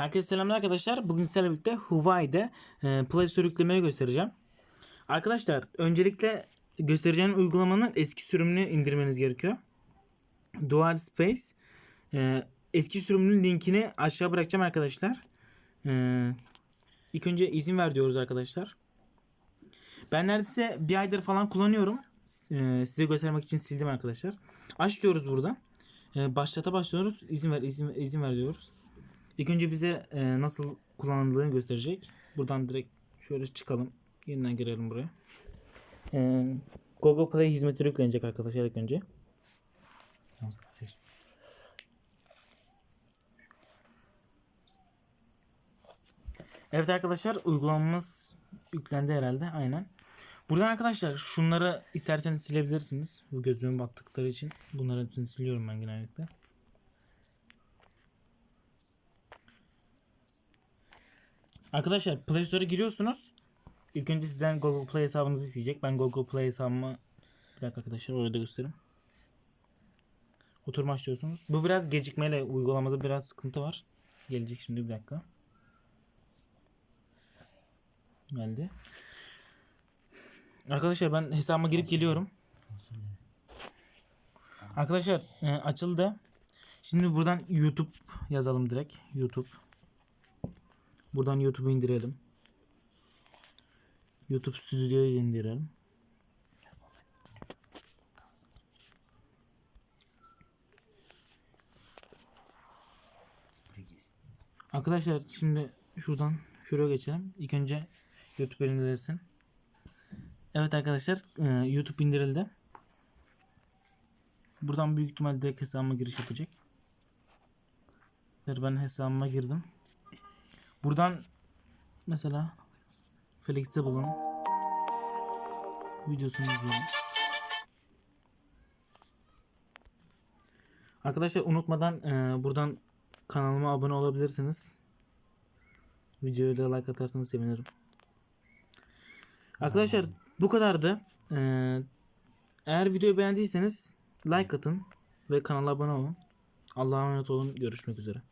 Herkese selamlar arkadaşlar. Bugün sizlerle birlikte Huawei'de e, Play Store yüklemeyi göstereceğim. Arkadaşlar öncelikle göstereceğim uygulamanın eski sürümünü indirmeniz gerekiyor. Dual Space. E, eski sürümünün linkini aşağı bırakacağım arkadaşlar. E, ilk önce izin ver diyoruz arkadaşlar. Ben neredeyse bir aydır falan kullanıyorum. E, size göstermek için sildim arkadaşlar. Aç diyoruz burada. E, başlata başlıyoruz. İzin ver, izin, izin ver diyoruz. İlk önce bize e, nasıl kullanıldığını gösterecek. Buradan direkt şöyle çıkalım. Yeniden girelim buraya. E, Google Play hizmetleri yüklenecek arkadaşlar ilk önce. Evet arkadaşlar uygulamamız yüklendi herhalde aynen. Buradan arkadaşlar şunları isterseniz silebilirsiniz. Bu gözüme battıkları için. Bunları hepsini siliyorum ben genellikle. Arkadaşlar Play Store'a giriyorsunuz. İlk önce sizden Google Play hesabınızı isteyecek. Ben Google Play hesabımı bir dakika arkadaşlar orada göstereyim. Oturma açıyorsunuz. Bu biraz gecikmeyle uygulamada biraz sıkıntı var. Gelecek şimdi bir dakika. Geldi. Arkadaşlar ben hesabıma girip geliyorum. Arkadaşlar e, açıldı. Şimdi buradan YouTube yazalım direkt. YouTube. Buradan YouTube'u indirelim. YouTube Studio'yu indirelim. Arkadaşlar şimdi şuradan şuraya geçelim. İlk önce YouTube indirilsin. Evet arkadaşlar e, YouTube indirildi. Buradan büyük ihtimalle direkt hesabıma giriş yapacak. Ben hesabıma girdim. Buradan mesela Flexible'ın videosunu izleyelim. Arkadaşlar unutmadan e, buradan kanalıma abone olabilirsiniz. Videoya da like atarsanız sevinirim. Arkadaşlar bu kadardı. Ee, eğer videoyu beğendiyseniz like atın ve kanala abone olun. Allah'a emanet olun. Görüşmek üzere.